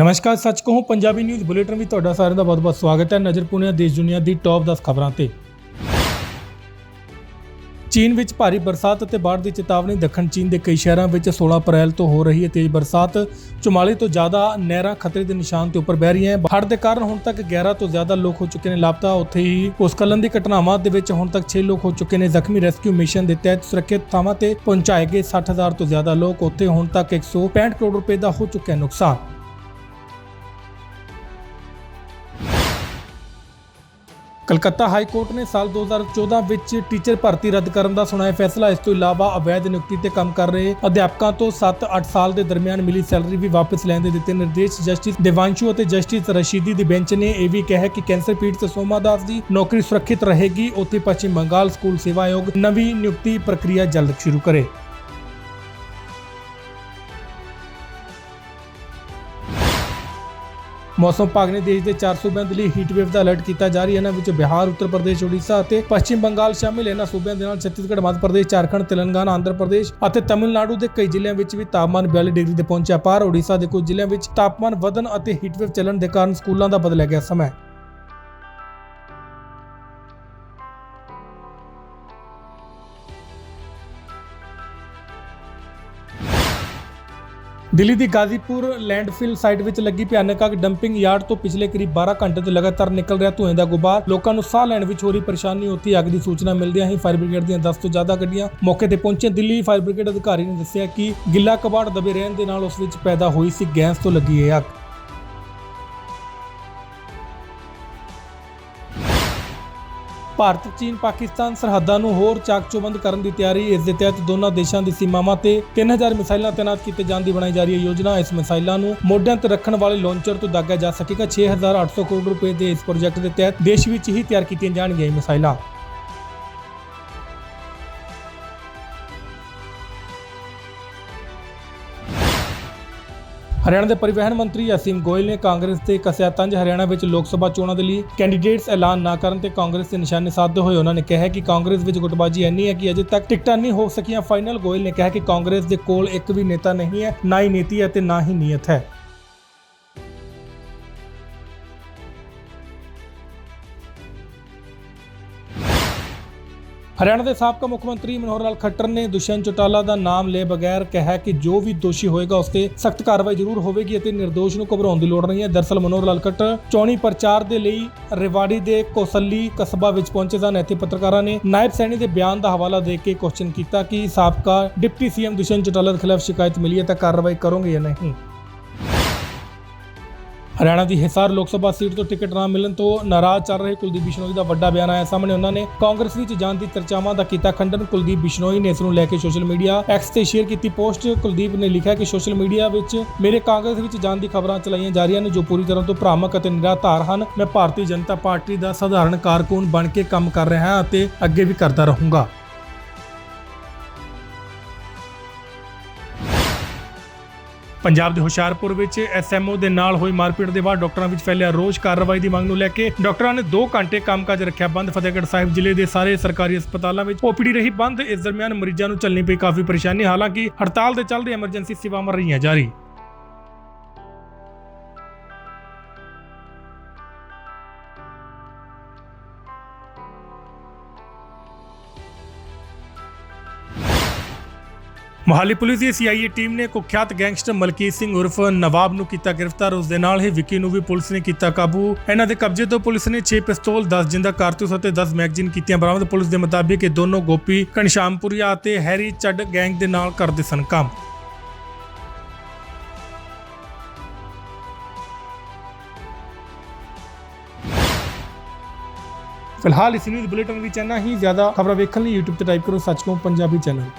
ਨਮਸਕਾਰ, ਸੱਚ ਕਹੂੰ, ਪੰਜਾਬੀ ਨਿਊਜ਼ ਬੁਲੇਟਿਨ ਵਿੱਚ ਤੁਹਾਡਾ ਸਾਰਿਆਂ ਦਾ ਬਹੁਤ-ਬਹੁਤ ਸਵਾਗਤ ਹੈ ਨਜ਼ਰ ਪੁਣਿਆ ਦੇਸ਼ ਦੁਨੀਆ ਦੀ ਟੌਪ 10 ਖਬਰਾਂ ਤੇ। ਚੀਨ ਵਿੱਚ ਭਾਰੀ ਬਰਸਾਤ ਅਤੇ ਬਾੜ ਦੀ ਚੇਤਾਵਨੀ ਦੱਖਣ ਚੀਨ ਦੇ ਕਈ ਸ਼ਹਿਰਾਂ ਵਿੱਚ 16 ਅਪ੍ਰੈਲ ਤੋਂ ਹੋ ਰਹੀ ਹੈ ਤੇਜ਼ ਬਰਸਾਤ। 44 ਤੋਂ ਜ਼ਿਆਦਾ ਨਹਿਰਾਂ ਖਤਰੇ ਦੇ ਨਿਸ਼ਾਨ ਤੇ ਉੱਪਰ ਵਹਿ ਰਹੀਆਂ ਹਨ ਹੜ੍ਹ ਦੇ ਕਾਰਨ ਹੁਣ ਤੱਕ 11 ਤੋਂ ਜ਼ਿਆਦਾ ਲੋਕ ਹੋ ਚੁੱਕੇ ਨੇ ਲਾਪਤਾ। ਉੱਥੇ ਹੀ ਭੂਸਖਲਨ ਦੀ ਘਟਨਾਵਾਂ ਦੇ ਵਿੱਚ ਹੁਣ ਤੱਕ 6 ਲੋਕ ਹੋ ਚੁੱਕੇ ਨੇ ਜ਼ਖਮੀ। ਰੈਸਕਿਊ ਮਿਸ਼ਨ ਦੇ ਤਹਿਤ ਸੁਰੱਖਿਅਤ ਥਾਵਾਂ ਤੇ ਪਹੁੰਚਾਏ ਗਏ 60000 ਤੋਂ ਜ਼ਿਆਦਾ ਲੋਕ। ਉੱਥੇ ਹੁਣ ਤੱਕ 165 ਕਰੋੜ ਰੁਪਏ ਦਾ ਹੋ ਚੁੱਕਿਆ ਨੁਕਸਾਨ। ਕਲਕੱਤਾ ਹਾਈ ਕੋਰਟ ਨੇ ਸਾਲ 2014 ਵਿੱਚ ਟੀਚਰ ਭਰਤੀ ਰੱਦ ਕਰਨ ਦਾ ਸੁਣਾਇਆ ਫੈਸਲਾ। ਇਸ ਤੋਂ ਇਲਾਵਾ ਅਵੈਧ ਨਿਯੁਕਤੀ ਤੇ ਕੰਮ ਕਰ ਰਹੇ ਅਧਿਆਪਕਾਂ ਤੋਂ 7-8 ਸਾਲ ਦੇ ਦਰਮਿਆਨ ਮਿਲੀ ਸੈਲਰੀ ਵੀ ਵਾਪਸ ਲੈਣ ਦੇ ਦਿੱਤੇ ਨਿਰਦੇਸ਼। ਜਸਟਿਸ ਦੇਵਾਂਸ਼ੂ ਅਤੇ ਜਸਟਿਸ ਰਸ਼ੀਦੀ ਦੀ ਬੈਂਚ ਨੇ ਇਹ ਵੀ ਕਿਹਾ ਕਿ ਕੈਂਸਰ ਪੀੜਤ ਸੋਮਾ ਦਾਸ ਦੀ ਨੌਕਰੀ ਸੁਰੱਖਿਅਤ ਰਹੇਗੀ। ਉੱਥੇ ਪੱਛਮ ਬੰਗਾਲ ਸਕੂਲ ਸੇਵਾ ਆਯੋਗ ਨਵੀਂ ਨਿਯੁਕਤੀ ਪ੍ਰਕਿਰਿਆ ਜਲਦ ਸ਼ੁਰੂ ਕਰੇ। ਮੌਸਮ ਵਿਭਾਗ ਨੇ ਦੇਸ਼ ਦੇ 4 ਸੂਬਿਆਂ ਦੇ ਲਈ ਹੀਟ ਵੇਵ ਦਾ ਅਲਰਟ ਕੀਤਾ ਜਾਰੀ। ਹੈ ਇਹਨਾਂ ਵਿੱਚ ਬਿਹਾਰ, ਉੱਤਰ ਪ੍ਰਦੇਸ਼ ਓਡੀਸ਼ਾ ਅਤੇ ਪੱਛਮ ਬੰਗਾਲ ਸ਼ਾਮਿਲ ਇਹਨਾਂ ਸੂਬਿਆਂ ਦੇ ਨਾਲ ਛੱਤੀਸਗੜ੍ਹ, ਮੱਧ ਪ੍ਰਦੇਸ਼, ਝਾਰਖੰਡ, ਤੇਲੰਗਾਨਾ, ਆਂਧਰਾ ਪ੍ਰਦੇਸ਼ ਅਤੇ ਤਮਿਲਨਾਡੂ ਦੇ ਕਈ ਜ਼ਿਲ੍ਹਿਆਂ ਵਿੱਚ ਵੀ ਤਾਪਮਾਨ 42 ਡਿਗਰੀ ਤੇ ਪਹੁੰਚਿਆ। ਪਾਰ ਓਡੀਸ਼ਾ ਦੇ ਕੁਝ ਜ਼ਿਲ੍ਹਿਆਂ ਵਿੱਚ ਤਾਪਮਾਨ ਵਧਣ ਅਤੇ ਹੀਟ ਵੇਵ ਚੱਲਣ ਦੇ ਕਾਰਨ ਸਕੂਲਾਂ ਦਾ ਬਦਲਿਆ ਗਿਆ ਸਮਾਂ ਦਿੱਲੀ ਦੀ ਗਾਜ਼ੀਪੁਰ ਲੈਂਡਫਿਲ ਸਾਈਟ ਵਿੱਚ ਲੱਗੀ ਭਿਆਨਕ ਅੱਗ ਡੰਪਿੰਗ ਯਾਰਡ ਤੋਂ ਪਿਛਲੇ ਕਰੀਬ 12 ਘੰਟੇ ਤੋਂ ਲਗਾਤਾਰ ਨਿਕਲ ਰਿਹਾ ਧੂਏ ਦਾ ਗੁਬਾਰ। ਲੋਕਾਂ ਨੂੰ ਸਾਹ ਲੈਣ ਵਿੱਚ ਹੋ ਰਹੀ ਪਰੇਸ਼ਾਨੀ, ਉੱਥੇ ਅੱਗ ਦੀ ਸੂਚਨਾ ਮਿਲਦਿਆਂ ਹੀ ਫਾਇਰ ਬ੍ਰਿਗੇਡ ਦੀਆਂ 10 ਤੋਂ ਜ਼ਿਆਦਾ ਗੱਡੀਆਂ ਮੌਕੇ ਤੇ ਪਹੁੰਚੇ ਦਿੱਲੀ ਫਾਇਰ ਬ੍ਰਿਗੇਡ ਅਧਿਕਾਰੀ ਨੇ ਦੱਸਿਆ ਕਿ ਗਿੱਲਾ ਕਬਾੜ ਦਬੇ ਰਹਿਣ ਦੇ ਨਾਲ ਉਸ ਵਿੱਚ ਪੈਦਾ ਹੋਈ ਸੀ ਗੈਸ ਤੋਂ ਲੱਗੀ ਇਹ ਅੱਗ। ਭਾਰਤ, ਚੀਨ, ਪਾਕਿਸਤਾਨ ਸਰਹੱਦਾਂ ਨੂੰ ਹੋਰ ਚਾਕਚੋਬੰਦ ਕਰਨ ਦੀ ਤਿਆਰੀ। ਇਸ ਦੇ ਤਹਿਤ ਦੋਨਾਂ ਦੇਸ਼ਾਂ ਦੀ ਸੀਮਾਵਾਂ ਤੇ 3000 ਮਿਸਾਈਲਾਂ ਤਾਇਨਾਤ ਕੀਤੇ ਜਾਣ ਦੀ ਬਣਾਈ ਜਾ ਰਹੀ ਹੈ ਯੋਜਨਾ। ਇਸ ਮਿਸਾਈਲਾਂ ਨੂੰ ਮੋਢਿਆਂ ਤੇ ਰੱਖਣ ਵਾਲੇ ਲਾਂਚਰ ਤੋਂ ਦਾਗਿਆ ਜਾ ਸਕੇਗਾ। 6800 ਕਰੋੜ ਰੁਪਏ ਦੇ ਇਸ ਪ੍ਰੋਜੈਕਟ ਦੇ ਤਹਿਤ ਦੇਸ਼ ਵਿੱਚ ਹੀ ਤਿਆਰ ਕੀਤੀਆਂ ਜਾਣਗੀਆਂ ਇਹ ਮਿਸਾਈਲਾਂ। ਹਰਿਆਣਾ ਦੇ ਪਰਿਵਹਨ ਮੰਤਰੀ ਅਸੀਮ ਗੋਇਲ ਨੇ ਕਾਂਗਰਸ ਤੇ ਕਸਿਆ ਤੰਜ ਹਰਿਆਣਾ ਵਿੱਚ ਲੋਕ ਸਭਾ ਚੋਣਾਂ ਦੇ ਲਈ ਕੈਂਡੀਡੇਟਸ ਐਲਾਨ ਨਾ ਕਰਨ ਤੇ ਕਾਂਗਰਸ ਦੇ ਨਿਸ਼ਾਨੇ ਸਾਧਦੇ ਹੋਏ। ਉਹਨਾਂ ਨੇ ਕਿਹਾ ਕਿ ਕਾਂਗਰਸ ਵਿੱਚ ਗੁੱਟਬਾਜ਼ੀ ਇੰਨੀ ਹੈ ਕਿ ਅਜੇ ਤੱਕ ਟਿਕਟਾਂ ਨਹੀਂ ਹੋ ਸਕੀਆਂ। ਫਾਈਨਲ ਗੋਇਲ ਨੇ ਕਿਹਾ ਕਿ ਕਾਂਗਰਸ ਦੇ ਕੋਲ ਇੱਕ ਵੀ ਨੇਤਾ ਨਹੀਂ ਹੈ, ਨਾ ਹੀ ਨੀਤੀ ਹੈ ਤੇ ਨਾ ਹੀ ਨੀਅਤ ਹੈ। ਹਰਿਆਣਾ ਦੇ ਸਾਬਕਾ ਮੁੱਖ ਮੰਤਰੀ ਮਨੋਹਰ ਲਾਲ ਖੱਟਰ ਨੇ ਦੁਸ਼ਯੰਤ ਚੌਟਾਲਾ ਦਾ ਨਾਮ ਲਏ ਬਗੈਰ ਕਿਹਾ ਕਿ ਜੋ ਵੀ ਦੋਸ਼ੀ ਹੋਏਗਾ ਉਸ ਤੇ ਸਖਤ ਕਾਰਵਾਈ ਜ਼ਰੂਰ ਹੋਵੇਗੀ ਅਤੇ ਨਿਰਦੋਸ਼ ਨੂੰ ਘਬਰਾਉਣ ਦੀ ਲੋੜ ਨਹੀਂ ਹੈ। ਦਰਸਲ ਮਨੋਹਰ ਲਾਲ ਖੱਟਰ ਚੋਣੀ ਪ੍ਰਚਾਰ ਦੇ ਲਈ ਰੇਵਾੜੀ ਦੇ ਕੋਸੱਲੀ ਕਸਬਾ ਵਿੱਚ ਪਹੁੰਚੇ ਸਨ। ਇੱਥੇ ਪੱਤਰਕਾਰਾਂ ਨੇ ਨਾਇਬ ਸੈਣੀ ਦੇ ਬਿਆਨ ਦਾ ਹਵਾਲਾ ਦੇ ਕੇ ਕੁਐਸਚਨ ਕੀਤਾ ਕਿ ਸਾਬਕਾ ਡਿਪਟੀ ਸੀਐਮ ਦੁਸ਼ਯੰਤ ਚੌਟਾਲਾ ਦੇ ਖਿਲਾਫ ਸ਼ਿਕਾਇਤ ਮਿਲੀ ਹੈ ਤਾਂ ਕਾਰਵਾਈ ਕਰੋਗੇ ਜਾਂ ਨਹੀਂ? ਹਰਿਆਣਾ ਦੀ ਹਿਸਾਰ ਲੋਕ ਸਭਾ ਸੀਟ ਤੋਂ ਟਿਕਟ ਨਾ ਮਿਲਣ ਤੋਂ ਨਾਰਾਜ਼ ਚੱਲ ਰਹੇ ਕੁਲਦੀਪ ਬਿਸ਼ਨੋਈ ਦਾ ਵੱਡਾ ਬਿਆਨ ਆਇਆ ਸਾਹਮਣੇ। ਉਹਨਾਂ ਨੇ ਕਾਂਗਰਸ ਵਿੱਚ ਜਾਣ ਦੀ ਚਰਚਾਵਾਂ ਦਾ ਕੀਤਾ ਖੰਡਨ। ਕੁਲਦੀਪ ਬਿਸ਼ਨੋਈ ਨੇ ਇਸ ਨੂੰ ਲੈ ਕੇ ਸੋਸ਼ਲ ਮੀਡੀਆ ਐਕਸ ਤੇ ਸ਼ੇਅਰ ਕੀਤੀ ਪੋਸਟ। ਕੁਲਦੀਪ ਨੇ ਲਿਖਿਆ ਕਿ ਸੋਸ਼ਲ ਮੀਡੀਆ ਵਿੱਚ ਮੇਰੇ ਕਾਂਗਰਸ ਵਿੱਚ ਜਾਣ ਦੀ ਖਬਰਾਂ ਚਲਾਈਆਂ ਜਾ ਰਹੀਆਂ ਨੇ, ਜੋ ਪੂਰੀ ਤਰ੍ਹਾਂ ਤੋਂ ਭ੍ਰਾਮਕ ਅਤੇ ਨਿਰਾਧਾਰ ਹਨ। ਮੈਂ ਭਾਰਤੀ ਜਨਤਾ ਪਾਰਟੀ ਦਾ ਸਧਾਰਨ ਕਾਰਕੁਨ ਬਣ ਕੇ ਕੰਮ ਕਰ ਰਿਹਾ ਹਾਂ ਅਤੇ ਅੱਗੇ ਵੀ ਕਰਦਾ ਰਹੂੰਗਾ। ਪੰਜਾਬ ਦੇ ਹੁਸ਼ਿਆਰਪੁਰ ਵਿੱਚ ਐਸਐਮਓ ਦੇ ਨਾਲ ਹੋਈ ਮਾਰਪੀਟ ਦੇ ਬਾਅਦ ਡਾਕਟਰਾਂ ਵਿੱਚ ਫੈਲਿਆ ਰੋਸ। ਕਾਰਵਾਈ ਦੀ ਮੰਗ ਨੂੰ ਲੈ ਕੇ ਡਾਕਟਰਾਂ ਨੇ 2 ਘੰਟੇ ਕੰਮਕਾਜ ਰੱਖਿਆ ਬੰਦ। ਫਤਿਹਗੜ੍ਹ ਸਾਹਿਬ ਜ਼ਿਲ੍ਹੇ ਦੇ ਸਾਰੇ ਸਰਕਾਰੀ ਹਸਪਤਾਲਾਂ ਵਿੱਚ ਓਪੀਡੀ ਰਹੀ ਬੰਦ। ਇਸ ਦਰਮਿਆਨ ਮਰੀਜ਼ਾਂ ਨੂੰ ਚੱਲਣੀ ਪਈ ਕਾਫੀ ਪਰੇਸ਼ਾਨੀ। ਹਾਲਾਂਕਿ ਹੜਤਾਲ ਦੇ ਚੱਲਦੇ ਐਮਰਜੈਂਸੀ ਸੇਵਾਵਾਂ ਰਹੀਆਂ ਜਾਰੀ। ਮੋਹਾਲੀ ਪੁਲਿਸ ਦੀ ਸੀਆਈਏ ਟੀਮ ਨੇ ਕੁਖਿਆਤ ਗੈਂਗਸਟਰ ਮਲਕੀਤ ਸਿੰਘ ਉਰਫ ਨਵਾਬ ਨੂੰ ਕੀਤਾ ਗ੍ਰਿਫਤਾਰ। ਉਸ ਦੇ ਨਾਲ ਹੀ ਵਿੱਕੀ ਨੂੰ ਵੀ ਪੁਲਿਸ ਨੇ ਕੀਤਾ ਕਾਬੂ। ਇਹਨਾਂ ਦੇ ਕਬਜ਼ੇ ਤੋਂ ਪੁਲਿਸ ਨੇ 6 ਪਿਸਤੌਲ 10 ਜਿੰਦਾ ਕਾਰਤੂਸ ਅਤੇ 10 ਮੈਗਜ਼ੀਨ ਕੀਤੀਆਂ। ਬਰਾਮਦ ਪੁਲਿਸ ਦੇ ਮੁਤਾਬਿਕ ਇਹ ਦੋਨੋਂ ਗੋਪੀ ਘਨਸ਼ਾਮਪੁਰੀਆ ਅਤੇ ਹੈਰੀ ਚੱਡ ਗੈਂਗ ਦੇ ਨਾਲ ਕਰਦੇ ਸਨ ਕੰਮ। ਫਿਲਹਾਲ ਇਸ ਨਿਊਜ਼ ਬੁਲੇਟਿਨ ਵਿੱਚ ਇੰਨਾ ਹੀ। ਜ਼ਿਆਦਾ ਖਬਰਾਂ ਵੇਖਣ ਲਈ YouTube ਤੇ ਟਾਈਪ ਕਰੋ ਸੱਚਮੁੱਚ ਪੰਜਾਬੀ ਚੈਨਲ।